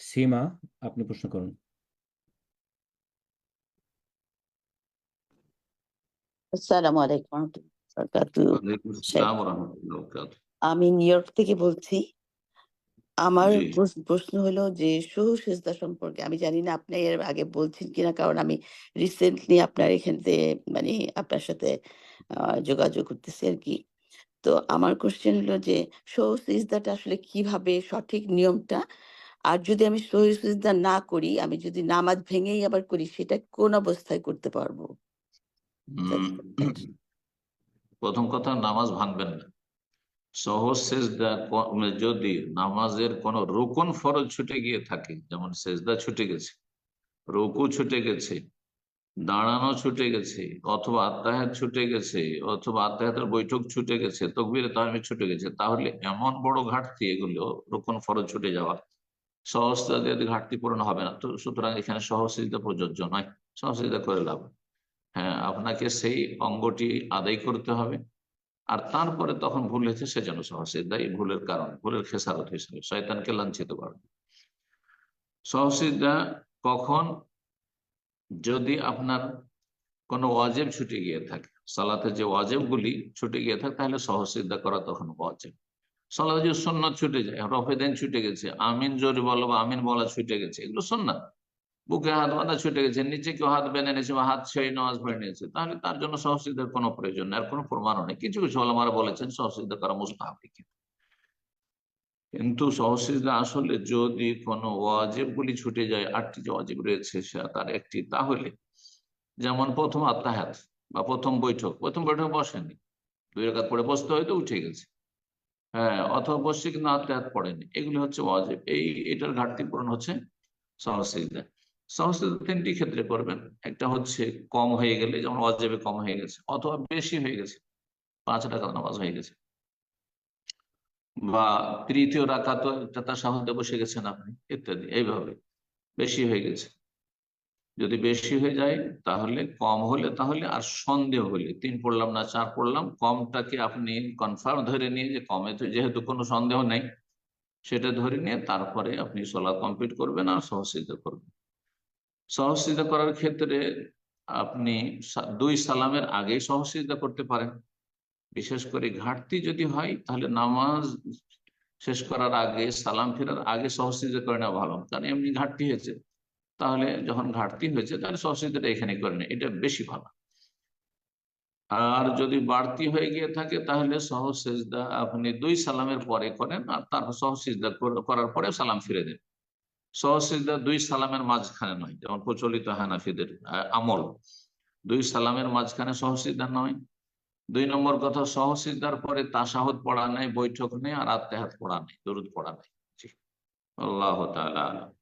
সীমা আপনি প্রশ্ন করুন। আসসালামু আলাইকুম। আমি নিউ ইয়র্ক থেকে বলছি। আমার প্রশ্ন হলো যে সহু সেজদা সম্পর্কে। আমি জানি না আপনি এর আগে বলছেন কিনা কারণ আমি রিসেন্টলি আপনার এখান থেকে মানে আপনার সাথে আহ, যোগাযোগ করতেছি আর কি। তো আমার কোশ্চেন হলো যে সহু সিজদাটা আসলে কীভাবে সঠিক নিয়মটা আর যদি আমি সহু সিজদা না করি আমি যদি নামাজ ভেঙেই আবার করি সেটা কোন অবস্থায় করতে পারব? প্রথম কথা নামাজ ভাঙবেন না। সহজ সেজদা যদি নামাজের কোন রোকন ফরজ ছুটে গিয়ে থাকে যেমন সেজদা ছুটে গেছে রুকু ছুটে গেছে দাঁড়ানো ছুটে গেছে অথবা আত্মাহাত ছুটে গেছে অথবা আত্মাহাতের বৈঠক ছুটে গেছে তকবির তাহলে ছুটে গেছে তাহলে এমন বড় ঘাটতি এগুলো রোকন ফরজ ছুটে যাওয়া সহজতা দিয়ে ঘাটতি পূরণ হবে না, তো সুতরাং এখানে সহজতা প্রযোজ্য নয়। সহজতা করে লাভ। হ্যাঁ আপনাকে সেই অঙ্গটি আদায় করতে হবে। আর তারপরে তখন ভুল হয়েছে সেজন্য সহসিদ্ধা এই ভুলের কারণ, ভুলের খেসারত হিসেবে। শয়তানকে লাঞ্ছিত করে। সহসিদ্ধা কখন? যদি আপনার কোনো ওয়াজেব ছুটে গিয়ে থাকে সালাতে যে ওয়াজেব গুলি ছুটে গিয়ে থাকে, তাহলে সহসিদ্ধা করা তখন ওয়াজেব। সালাতে যে সন্ন্যত ছুটে যায় রফেদেন ছুটে গেছে, আমিন জোরে বলো বা আমিন বলা ছুটে গেছে, এগুলো সন্ন্যত বুকে হাত বাঁধা ছুটে গেছে, নিচে কেউ হাত বেঁধে নিয়েছে বা হাত ছেড়ে নামাজ পড়ে নিয়েছে, তাহলে তার জন্য সহসিদ্ধার কোনো প্রয়োজন নেই, আর কোনো প্রমাণও নেই। কিছু কিছু আলমারা বলেছেন সহসিদ্ধা করা মুস্তাহাব কিন্তু। সহসিদ্ধা আসলে যদি কোনো ওয়াজিব গুলি ছুটে যায়, আটটি যে ওয়াজিব রয়েছে সে তার একটি, তাহলে যেমন প্রথম আত্মাহাত বা প্রথম বৈঠক প্রথম বৈঠক বসেনি, দুই রেখাত পড়ে বসতে হয়তো উঠে গেছে। হ্যাঁ অথবা বসছে কিন্তু আত্মাহাত পড়েনি এগুলি হচ্ছে ওয়াজেব। এই, এটার ঘাটতি পূরণ হচ্ছে সহসিদ্ধা সহসিদ্ধা তিনটি ক্ষেত্রে করবেন। একটা হচ্ছে কম হয়ে গেলে, যেমন ওয়াজেবে কম হয়ে গেছে, অথবা বেশি হয়ে গেছে, পাঁচ টাকা নামাজ হয়ে গেছে। বা তৃতীয় রাখাত তার সাহায্যে বসে গেছেন আপনি, ইত্যাদি, এইভাবে। বেশি হয়ে গেছে। যদি বেশি হয়ে যায়, তাহলে কম হলে তাহলে আর সন্দেহ হলে। তিন পড়লাম না, চার পড়লাম, কমটাকে আপনি কনফার্ম ধরে নিয়ে যে কমে তো যেহেতু কোনো সন্দেহ নেই, সেটা ধরে নিয়ে তারপরে আপনি সলা কমপ্লিট করবেন আর সহসিদ্ধ করবেন। সহসিদ্ধ করার ক্ষেত্রে আপনি দুই সালামের আগেই সহসিদ্ধা করতে পারেন। বিশেষ করে ঘাটতি যদি হয়, তাহলে নামাজ শেষ করার আগে, সালাম ফেরার আগে সহসিদ্ধা করে নেওয়া ভালো। কারণ এমনি ঘাটতি হয়েছে। তাহলে যখন ঘাটতি হয়েছে, তাহলে সহসিদ্ধাটা এখানে করে নেয় এটা বেশি ভালো। আর যদি বাড়তি হয়ে গিয়ে থাকে, তাহলে সহজ সেজদা আপনি দুই সালামের পরে করেন, আর তারপর সহজ সিজদা কর- করার পরে সালাম ফিরে দেন। সহজ সিজদা দুই সালামের মাঝখানে নয়, যেমন প্রচলিত হানাফিদের আমল। দুই সালামের মাঝখানে সহজ সিজদা নয়। দুই নম্বর কথা সহজ সিজদার পরে তাসাহত পড়া নেই, বৈঠক নেই, আর আত্মেহাত পড়া নেই, দরুদ পড়া নেই। আল্লাহ আলাম।